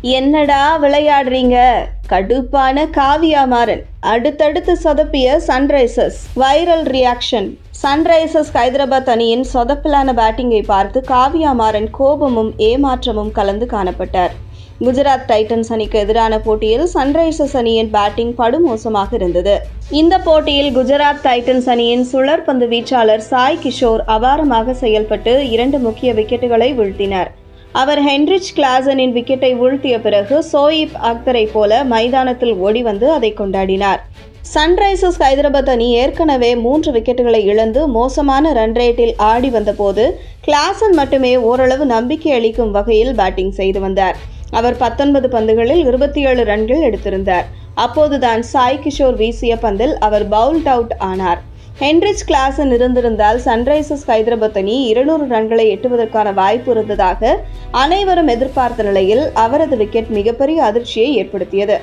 என்னடா விளையாடுறீங்க? கடுப்பான காவியா மாறன் அடுத்தடுத்து சொதப்பிய Sunrisers. Viral reaction. Sunrisers Hyderabad அணியின் சொதப்பலான பேட்டிங்கை பார்த்து காவியா மாறன் கோபமும் ஏமாற்றமும் கலந்து காணப்பட்டார். குஜராத் டைட்டன்ஸ் அணிக்கு எதிரான போட்டியில் சன்ரைசர்ஸ் அணியின் பேட்டிங் படுமோசமாக இருந்தது. இந்த போட்டியில் குஜராத் டைட்டன்ஸ் அணியின் சுழற்பந்து வீச்சாளர் சாய் கிஷோர் அபாரமாக செயல்பட்டு இரண்டு முக்கிய விக்கெட்டுகளை வீழ்த்தினார். அவர் ஹென்ரிச் கிளாசனின் விக்கெட்டை வீழ்த்திய பிறகு சோயிப் அக்தரை போல மைதானத்தில் ஓடி வந்து அதை கொண்டாடினார். சன்ரைசர்ஸ் ஹைதராபாத் அணி ஏற்கனவே மூன்று விக்கெட்டுகளை இழந்து மோசமான ரன் ரேட்டில் ஆடி வந்தபோது கிளாசன் மட்டுமே ஓரளவு நம்பிக்கை அளிக்கும் வகையில் பேட்டிங் செய்து வந்தார். அவர் பத்தொன்பது பந்துகளில் இருபத்தி ஏழு ரன்கள் எடுத்திருந்தார். அப்போதுதான் சாய் கிஷோர் வீசிய பந்தில் அவர் பவுல்ட் அவுட் ஆனார். ஹென்ரிச் கிளாசன் இருந்திருந்தால் சன்ரைசர்ஸ் ஹைதராபாத் அணி இருநூறு ரன்களை எட்டுவதற்கான வாய்ப்பு இருந்ததாக அனைவரும் எதிர்பார்த்த நிலையில் அவரது விக்கெட் மிகப்பெரிய அதிர்ச்சியை ஏற்படுத்தியது.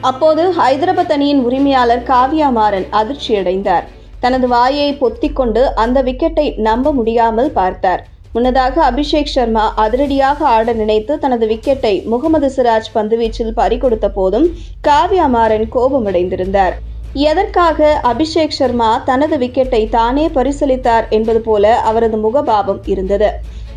அப்போது ஹைதராபாத் அணியின் உரிமையாளர் காவியா மாறன் அதிர்ச்சியடைந்தார். தனது வாயை பொத்திக்கொண்டு அந்த விக்கெட்டை நம்ப முடியாமல் பார்த்தார். முன்னதாக அபிஷேக் சர்மா அதிரடியாக ஆட நினைத்து தனது விக்கெட்டை முகமது சிராஜ் பந்துவீச்சில் பறிகொடுத்த போதும் காவ்யா மாறன் கோபமடைந்திருந்தார். எதற்காக அபிஷேக் சர்மா தனது விக்கெட்டை தானே பரிசீலித்தார் என்பது போல அவரது முகபாவம் இருந்தது.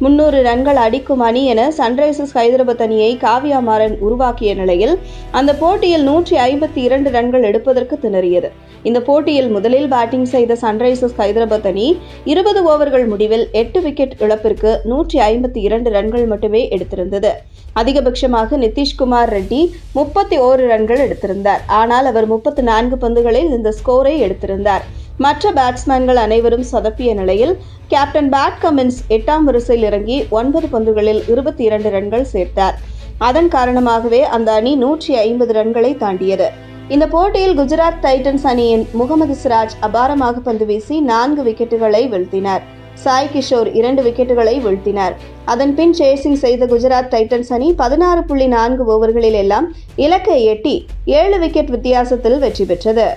முன்னூறு ரன்கள் அடிக்கும் அணி என சன்ரைசர்ஸ் ஹைதராபாத் அணியை காவியா மாறன் உருவாக்கிய நிலையில் அந்த போட்டியில் நூற்றி ஐம்பத்தி இரண்டு ரன்கள் எடுப்பதற்கு திணறியது. இந்த போட்டியில் முதலில் பேட்டிங் செய்த சன்ரைசர்ஸ் ஹைதராபாத் அணி இருபது ஓவர்கள் முடிவில் எட்டு விக்கெட் இழப்பிற்கு நூற்றி ஐம்பத்தி இரண்டு ரன்கள் மட்டுமே எடுத்திருந்தது. அதிகபட்சமாக நிதிஷ்குமார் ரெட்டி முப்பத்தி ஓரு ரன்கள் எடுத்திருந்தார். ஆனால் அவர் முப்பத்தி நான்கு பந்துகளில் இந்த ஸ்கோரை எடுத்திருந்தார். மற்ற பேட்ஸ்மேன்கள் அனைவரும் சொதப்பிய நிலையில் கேப்டன் பேட் கமின்ஸ் எட்டாம் வரிசையில் இறங்கி ஒன்பது பந்துகளில் இருபத்தி இரண்டு ரன்கள் சேர்த்தார். அதன் காரணமாகவே அந்த அணி நூற்றி ஐம்பது ரன்களை தாண்டியது. இந்த போட்டியில் குஜராத் டைட்டன்ஸ் அணியின் முகமது சிராஜ் அபாரமாக பந்து வீசி நான்கு விக்கெட்டுகளை வீழ்த்தினார். சாய் கிஷோர் இரண்டு விக்கெட்டுகளை வீழ்த்தினார். அதன் பின் சேசிங் செய்த குஜராத் டைட்டன்ஸ் அணி பதினாறு புள்ளி நான்கு ஓவர்களில் எல்லாம் இலக்கை எட்டி ஏழு விக்கெட் வித்தியாசத்தில் வெற்றி பெற்றது.